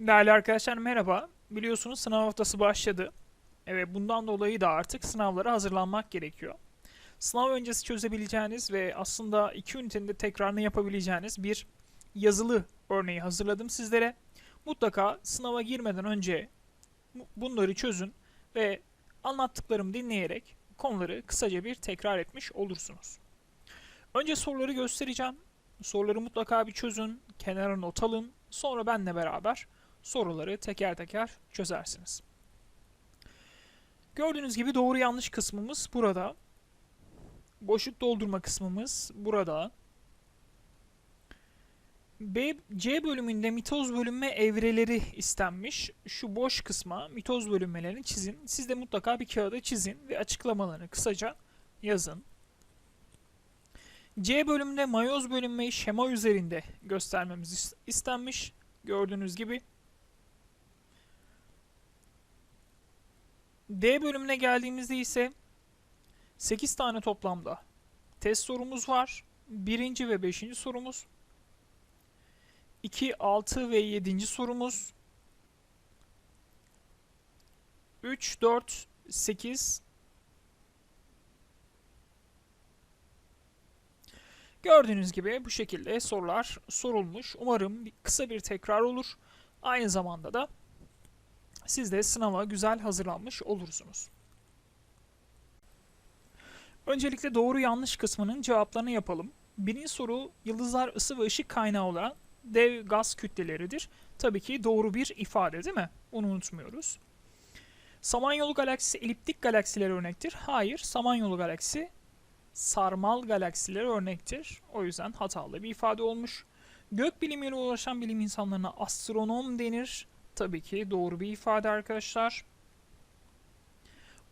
Değerli arkadaşlar merhaba. Biliyorsunuz sınav haftası başladı. Evet bundan dolayı da artık sınavlara hazırlanmak gerekiyor. Sınav öncesi çözebileceğiniz ve aslında iki ünitenin de tekrarını yapabileceğiniz bir yazılı örneği hazırladım sizlere. Mutlaka sınava girmeden önce bu- bunları çözün ve anlattıklarımı dinleyerek konuları kısaca bir tekrar etmiş olursunuz. Önce soruları göstereceğim. Soruları mutlaka bir çözün, kenara not alın. Sonra benle beraber soruları teker teker çözersiniz. Gördüğünüz gibi doğru yanlış kısmımız burada. Boşluk doldurma kısmımız burada. B, C bölümünde mitoz bölünme evreleri istenmiş. Şu boş kısma mitoz bölünmelerini çizin. Siz de mutlaka bir kağıda çizin ve açıklamalarını kısaca yazın. C bölümünde mayoz bölünmeyi şema üzerinde göstermemiz is- istenmiş. Gördüğünüz gibi. D bölümüne geldiğimizde ise 8 tane toplamda test sorumuz var. Birinci ve beşinci sorumuz. 2, 6 ve 7. sorumuz. 3, 4, 8. Gördüğünüz gibi bu şekilde sorular sorulmuş. Umarım kısa bir tekrar olur. Aynı zamanda da siz de sınava güzel hazırlanmış olursunuz. Öncelikle doğru yanlış kısmının cevaplarını yapalım. Birinci soru yıldızlar ısı ve ışık kaynağı olan dev gaz kütleleridir. Tabii ki doğru bir ifade değil mi? Onu unutmuyoruz. Samanyolu galaksisi eliptik galaksilere örnektir. Hayır, Samanyolu galaksisi sarmal galaksilere örnektir. O yüzden hatalı bir ifade olmuş. Gök bilimiyle uğraşan bilim insanlarına astronom denir. Tabii ki doğru bir ifade arkadaşlar.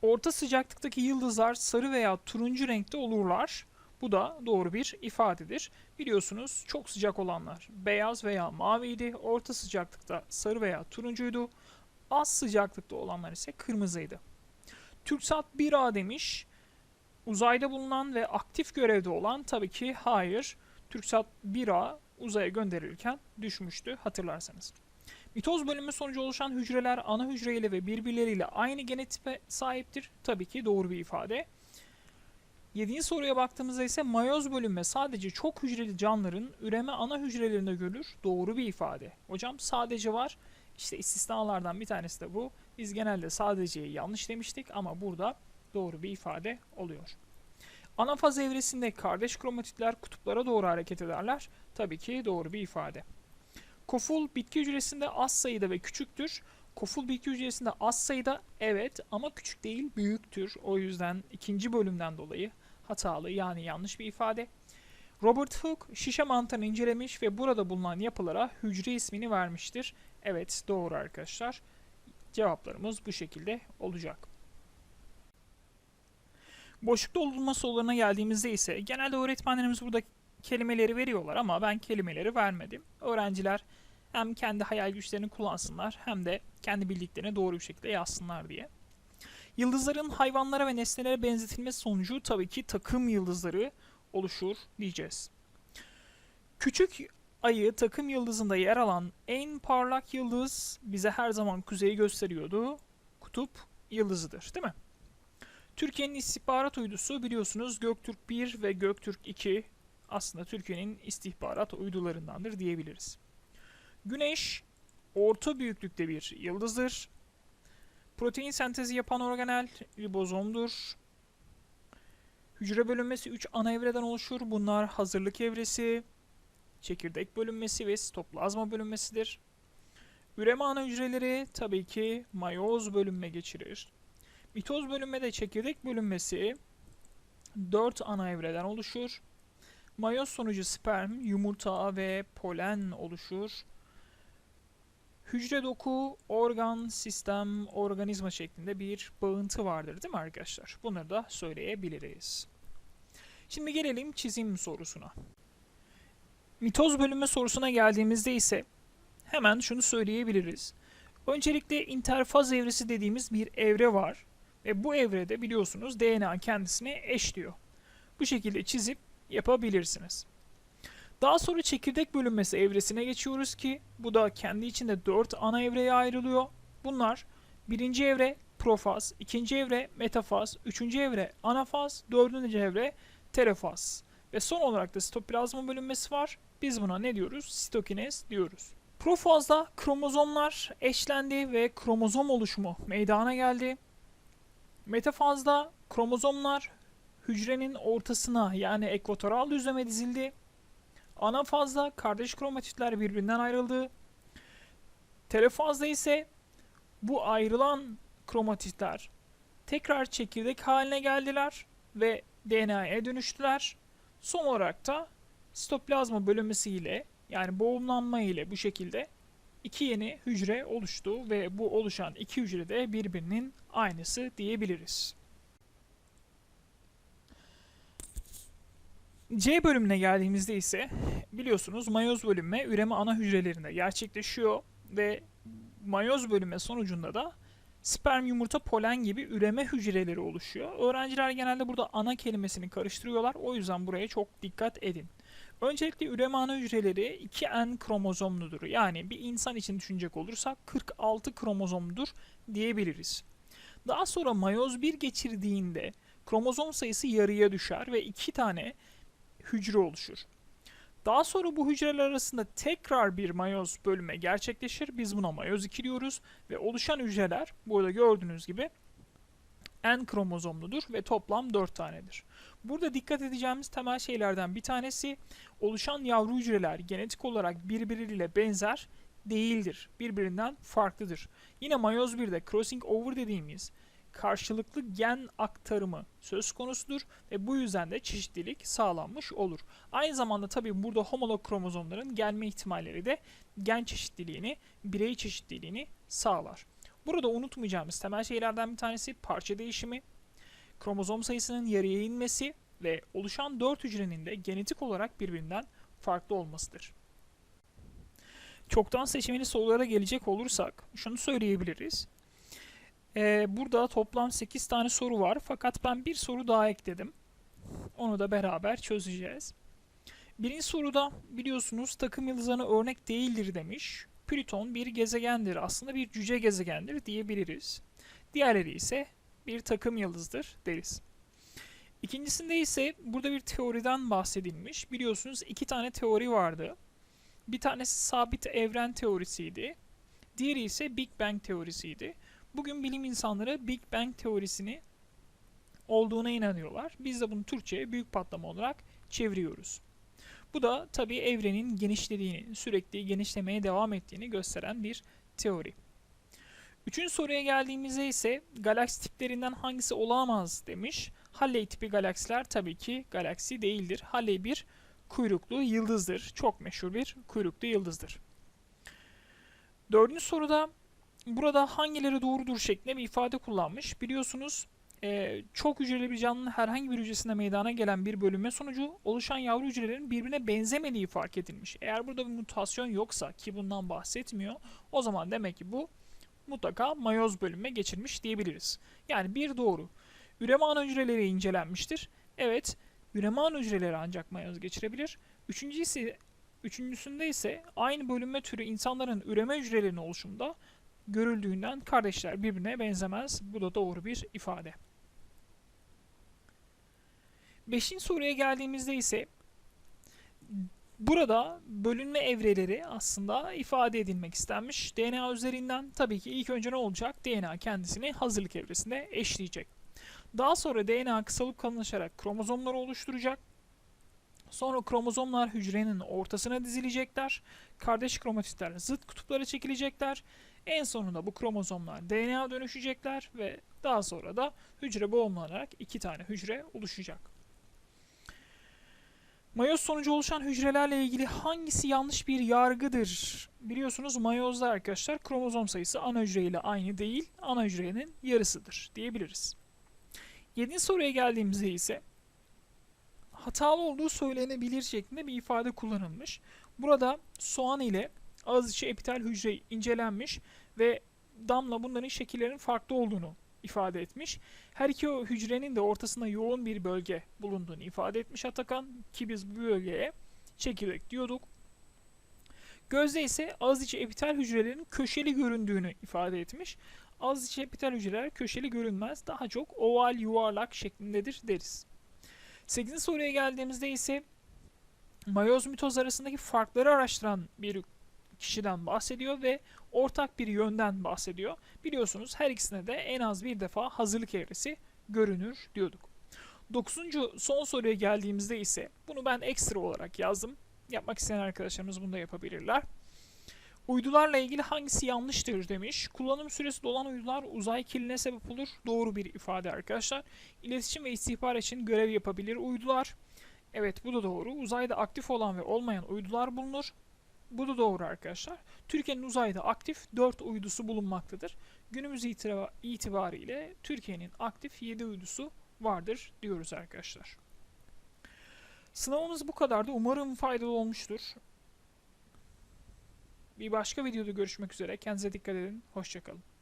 Orta sıcaklıktaki yıldızlar sarı veya turuncu renkte olurlar. Bu da doğru bir ifadedir. Biliyorsunuz çok sıcak olanlar beyaz veya maviydi. Orta sıcaklıkta sarı veya turuncuydu. Az sıcaklıkta olanlar ise kırmızıydı. TürkSat 1A demiş. Uzayda bulunan ve aktif görevde olan tabii ki hayır. TürkSat 1A uzaya gönderilirken düşmüştü hatırlarsanız. Mitoz bölünme sonucu oluşan hücreler ana hücreyle ve birbirleriyle aynı genotipe sahiptir. Tabii ki doğru bir ifade. Yedinci soruya baktığımızda ise mayoz bölünme sadece çok hücreli canlıların üreme ana hücrelerinde görülür. Doğru bir ifade. Hocam sadece var. İşte istisnalardan bir tanesi de bu. Biz genelde sadeceyi yanlış demiştik ama burada doğru bir ifade oluyor. Anafaz evresinde kardeş kromatitler kutuplara doğru hareket ederler. Tabii ki doğru bir ifade. Koful bitki hücresinde az sayıda ve küçüktür. Koful bitki hücresinde az sayıda evet ama küçük değil büyüktür. O yüzden ikinci bölümden dolayı hatalı yani yanlış bir ifade. Robert Hooke şişe mantarını incelemiş ve burada bulunan yapılara hücre ismini vermiştir. Evet doğru arkadaşlar. Cevaplarımız bu şekilde olacak. Boşluk doldurma sorularına geldiğimizde ise genelde öğretmenlerimiz burada kelimeleri veriyorlar ama ben kelimeleri vermedim. Öğrenciler hem kendi hayal güçlerini kullansınlar hem de kendi bildiklerini doğru bir şekilde yazsınlar diye. Yıldızların hayvanlara ve nesnelere benzetilmesi sonucu tabii ki takım yıldızları oluşur diyeceğiz. Küçük ayı takım yıldızında yer alan en parlak yıldız bize her zaman kuzeyi gösteriyordu. Kutup yıldızıdır değil mi? Türkiye'nin istihbarat uydusu biliyorsunuz Göktürk 1 ve Göktürk 2 aslında Türkiye'nin istihbarat uydularındandır diyebiliriz. Güneş orta büyüklükte bir yıldızdır. Protein sentezi yapan organel ribozomdur. Hücre bölünmesi 3 ana evreden oluşur. Bunlar hazırlık evresi, çekirdek bölünmesi ve sitoplazma bölünmesidir. Üreme ana hücreleri tabii ki mayoz bölünme geçirir. Mitoz bölünmede çekirdek bölünmesi 4 ana evreden oluşur. Mayoz sonucu sperm, yumurta ve polen oluşur. Hücre doku, organ, sistem, organizma şeklinde bir bağıntı vardır değil mi arkadaşlar? Bunları da söyleyebiliriz. Şimdi gelelim çizim sorusuna. Mitoz bölünme sorusuna geldiğimizde ise hemen şunu söyleyebiliriz. Öncelikle interfaz evresi dediğimiz bir evre var. Ve bu evrede biliyorsunuz DNA kendisine eşliyor. Bu şekilde çizip yapabilirsiniz. Daha sonra çekirdek bölünmesi evresine geçiyoruz ki bu da kendi içinde 4 ana evreye ayrılıyor. Bunlar birinci evre profaz, ikinci evre metafaz, üçüncü evre anafaz, dördüncü evre telefaz. Ve son olarak da sitoplazma bölünmesi var. Biz buna ne diyoruz? Sitokinez diyoruz. Profazda kromozomlar eşlendi ve kromozom oluşumu meydana geldi. Metafazda kromozomlar hücrenin ortasına yani ekvatoral düzleme dizildi. Ana fazda kardeş kromatitler birbirinden ayrıldı. Telefazda ise bu ayrılan kromatitler tekrar çekirdek haline geldiler ve DNA'ya dönüştüler. Son olarak da sitoplazma bölünmesiyle yani boğumlanma ile bu şekilde iki yeni hücre oluştu ve bu oluşan iki hücre de birbirinin aynısı diyebiliriz. C bölümüne geldiğimizde ise biliyorsunuz mayoz bölünme üreme ana hücrelerinde gerçekleşiyor ve mayoz bölünme sonucunda da sperm, yumurta, polen gibi üreme hücreleri oluşuyor. Öğrenciler genelde burada ana kelimesini karıştırıyorlar. O yüzden buraya çok dikkat edin. Öncelikle üreme ana hücreleri 2N kromozomludur. Yani bir insan için düşünecek olursak 46 kromozomdur diyebiliriz. Daha sonra mayoz 1 geçirdiğinde kromozom sayısı yarıya düşer ve 2 tane hücre oluşur. Daha sonra bu hücreler arasında tekrar bir mayoz bölünme gerçekleşir. Biz buna mayoz 2 diyoruz ve oluşan hücreler burada gördüğünüz gibi N kromozomludur ve toplam 4 tanedir. Burada dikkat edeceğimiz temel şeylerden bir tanesi oluşan yavru hücreler genetik olarak birbiriyle benzer değildir. Birbirinden farklıdır. Yine mayoz 1'de crossing over dediğimiz karşılıklı gen aktarımı söz konusudur ve bu yüzden de çeşitlilik sağlanmış olur. Aynı zamanda tabi burada homolog kromozomların gelme ihtimalleri de gen çeşitliliğini, birey çeşitliliğini sağlar. Burada unutmayacağımız temel şeylerden bir tanesi parça değişimi, kromozom sayısının yarıya inmesi ve oluşan 4 hücrenin de genetik olarak birbirinden farklı olmasıdır. Çoktan seçmeli sorulara gelecek olursak şunu söyleyebiliriz. Ee, burada toplam 8 tane soru var fakat ben bir soru daha ekledim. Onu da beraber çözeceğiz. Birinci soruda biliyorsunuz takım yıldızlarına örnek değildir demiş. Plüton bir gezegendir. Aslında bir cüce gezegendir diyebiliriz. Diğerleri ise bir takım yıldızdır deriz. İkincisinde ise burada bir teoriden bahsedilmiş. Biliyorsunuz iki tane teori vardı. Bir tanesi sabit evren teorisiydi. Diğeri ise Big Bang teorisiydi. Bugün bilim insanları Big Bang teorisini olduğuna inanıyorlar. Biz de bunu Türkçe'ye büyük patlama olarak çeviriyoruz. Bu da tabii evrenin genişlediğini, sürekli genişlemeye devam ettiğini gösteren bir teori. Üçüncü soruya geldiğimizde ise galaksi tiplerinden hangisi olamaz demiş. Halley tipi galaksiler tabii ki galaksi değildir. Halley bir kuyruklu yıldızdır. Çok meşhur bir kuyruklu yıldızdır. Dördüncü soruda burada hangileri doğrudur şeklinde bir ifade kullanmış. Biliyorsunuz e, çok hücreli bir canlının herhangi bir hücresinde meydana gelen bir bölünme sonucu oluşan yavru hücrelerin birbirine benzemediği fark edilmiş. Eğer burada bir mutasyon yoksa ki bundan bahsetmiyor o zaman demek ki bu mutlaka mayoz bölünme geçirmiş diyebiliriz. Yani bir doğru. Üreme ana hücreleri incelenmiştir. Evet, üreme ana hücreleri ancak mayoz geçirebilir. Üçüncüsü, üçüncüsünde ise aynı bölünme türü insanların üreme hücrelerinin oluşumunda görüldüğünden kardeşler birbirine benzemez. Bu da doğru bir ifade. Beşinci soruya geldiğimizde ise burada bölünme evreleri aslında ifade edilmek istenmiş. DNA üzerinden tabii ki ilk önce ne olacak? DNA kendisini hazırlık evresinde eşleyecek. Daha sonra DNA kısalıp kalınlaşarak kromozomları oluşturacak. Sonra kromozomlar hücrenin ortasına dizilecekler. Kardeş kromatitler zıt kutuplara çekilecekler. En sonunda bu kromozomlar DNA dönüşecekler ve daha sonra da hücre boğumlanarak iki tane hücre oluşacak. Mayoz sonucu oluşan hücrelerle ilgili hangisi yanlış bir yargıdır? Biliyorsunuz mayozda arkadaşlar kromozom sayısı ana hücre ile aynı değil, ana hücrenin yarısıdır diyebiliriz. Yedinci soruya geldiğimizde ise hatalı olduğu söylenebilir şeklinde bir ifade kullanılmış. Burada soğan ile ağız içi epitel hücre incelenmiş ve damla bunların şekillerinin farklı olduğunu ifade etmiş. Her iki hücrenin de ortasında yoğun bir bölge bulunduğunu ifade etmiş Atakan ki biz bu bölgeye çekirdek diyorduk. Gözde ise ağız içi epitel hücrelerin köşeli göründüğünü ifade etmiş. Ağız içi epitel hücreler köşeli görünmez. Daha çok oval yuvarlak şeklindedir deriz. 8. soruya geldiğimizde ise mayoz mitoz arasındaki farkları araştıran bir kişiden bahsediyor ve ortak bir yönden bahsediyor. Biliyorsunuz her ikisine de en az bir defa hazırlık evresi görünür diyorduk. Dokuzuncu son soruya geldiğimizde ise bunu ben ekstra olarak yazdım. Yapmak isteyen arkadaşlarımız bunu da yapabilirler. Uydularla ilgili hangisi yanlıştır demiş. Kullanım süresi dolan uydular uzay kirliliğine sebep olur. Doğru bir ifade arkadaşlar. İletişim ve istihbar için görev yapabilir uydular. Evet bu da doğru. Uzayda aktif olan ve olmayan uydular bulunur. Bu da doğru arkadaşlar. Türkiye'nin uzayda aktif 4 uydusu bulunmaktadır. Günümüz itibariyle Türkiye'nin aktif 7 uydusu vardır diyoruz arkadaşlar. Sınavımız bu kadardı. Umarım faydalı olmuştur. Bir başka videoda görüşmek üzere. Kendinize dikkat edin. Hoşçakalın.